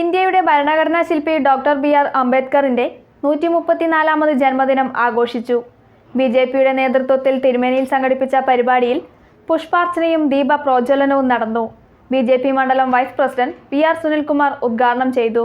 ഇന്ത്യയുടെ ഭരണഘടനാ ശില്പി ഡോക്ടർ ബി ആർ അംബേദ്കറിന്റെ നൂറ്റി മുപ്പത്തിനാലാമത് ജന്മദിനം ആഘോഷിച്ചു. ബി ജെ പിയുടെ നേതൃത്വത്തിൽ തിരുമേനിയിൽ സംഘടിപ്പിച്ച പരിപാടിയിൽ പുഷ്പാർച്ചനയും ദീപ പ്രോജ്വലനവും നടന്നു. ബി ജെ പി മണ്ഡലം vice president P R Sunilkumar ഉദ്ഘാടനം ചെയ്തു.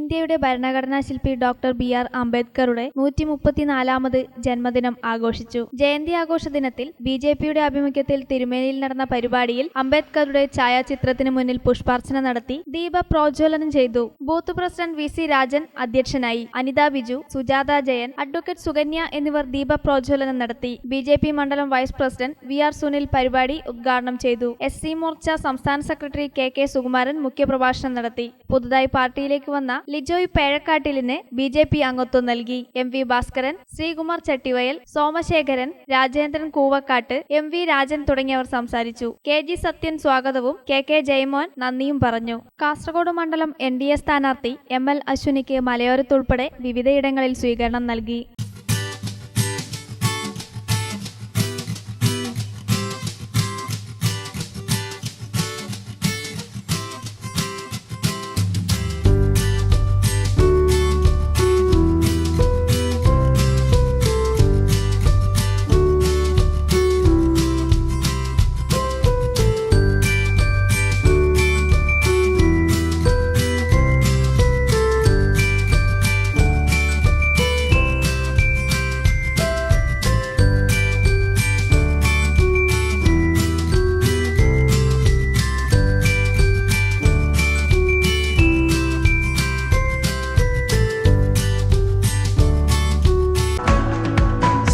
ഇന്ത്യയുടെ ഭരണഘടനാ ശില്പി ഡോക്ടർ ബി ആർ അംബേദ്കറുടെ നൂറ്റി മുപ്പത്തിനാലാമത് ജന്മദിനം ആഘോഷിച്ചു. ജയന്തി ആഘോഷ ദിനത്തിൽ ബി ജെ പിയുടെ ആഭിമുഖ്യത്തിൽ തിരുമേനിയിൽ നടന്ന പരിപാടിയിൽ അംബേദ്കറുടെ ഛായാചിത്രത്തിന് മുന്നിൽ പുഷ്പാർച്ചന നടത്തി ദീപ പ്രോജ്വലനം ചെയ്തു. Booth president V C Rajan അധ്യക്ഷനായി. അനിത ബിജു സുജാത ജയൻ അഡ്വക്കേറ്റ് സുകന്യ എന്നിവർ ദീപ പ്രോജ്വലനം നടത്തി. ബി ജെ പി മണ്ഡലം vice president V R Sunil പരിപാടി ഉദ്ഘാടനം ചെയ്തു. എസ് സി മോർച്ച സംസ്ഥാന സെക്രട്ടറി കെ കെ സുകുമാരൻ മുഖ്യപ്രഭാഷണം നടത്തി. പുതുതായി പാർട്ടിയിലേക്ക് വന്ന ലിജോയ് പേഴക്കാട്ടിലിന് ബി ജെ പി അംഗത്വം നൽകി. M V Bhaskaran Sreekumar Chattivayal Somasekharan Rajendran Koovakkattu M V Rajan തുടങ്ങിയവർ സംസാരിച്ചു. കെ ജി സത്യൻ സ്വാഗതവും കെ കെ ജയമോൻ നന്ദിയും പറഞ്ഞു. കാസർഗോഡ് മണ്ഡലം എൻ ഡി എ സ്ഥാനാർത്ഥി എം എൽ അശ്വിനിക്ക് മലയോരത്തുൾപ്പെടെ വിവിധയിടങ്ങളിൽ സ്വീകരണം നൽകി.